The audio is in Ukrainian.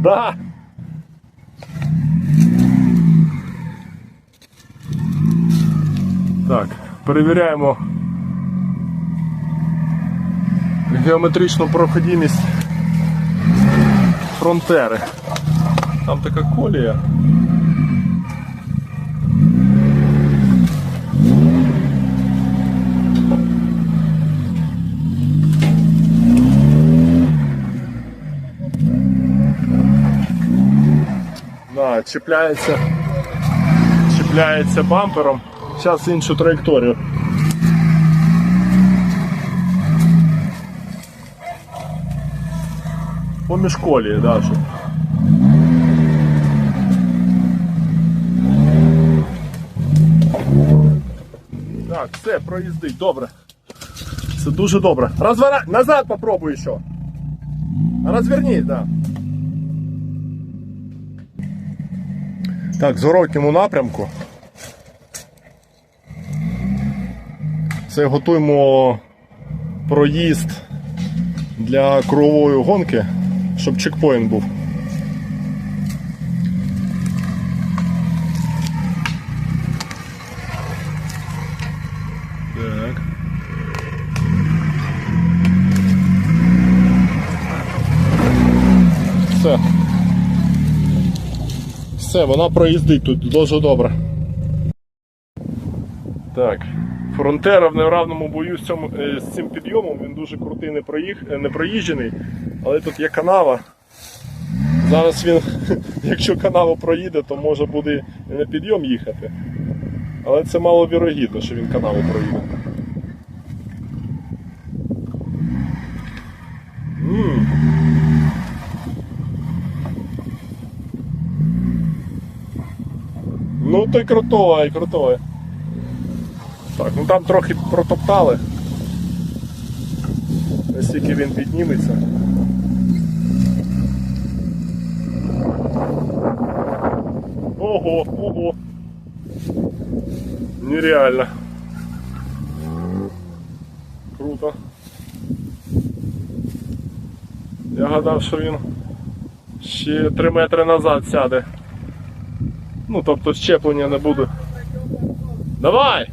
Да. Так, перевіряємо геометричну проходимість фронтери. Там така колія. Да, чіпляється, чіпляється бампером. Зараз іншу траєкторію. Поміж колії, да, щоб. Так, все, проїздить, добре. Це дуже добре. Розвора... Назад попробуй ще. Розвернись, да. Так, в зворотньому напрямку. Це готуємо проїзд для кругової гонки, щоб чекпоінт був. Так. Все. Все, вона проїздить тут дуже добре. Так. Фронтера в неравному бою з, цьому, е, з цим підйомом, він дуже крутий, не, проїх, е, не проїжджений, але тут є канава. Зараз він, якщо канаву проїде, то може буде і на підйом їхати. Але це маловірогідно, що він канаву проїде. Ну то й крутое. Так, ну там трохи протоптали. Наскільки він підніметься. Ого, ого. Нереально. Круто. Я гадав, що він ще 3 метри назад сяде. Ну, тобто щеплення не буде. Давай!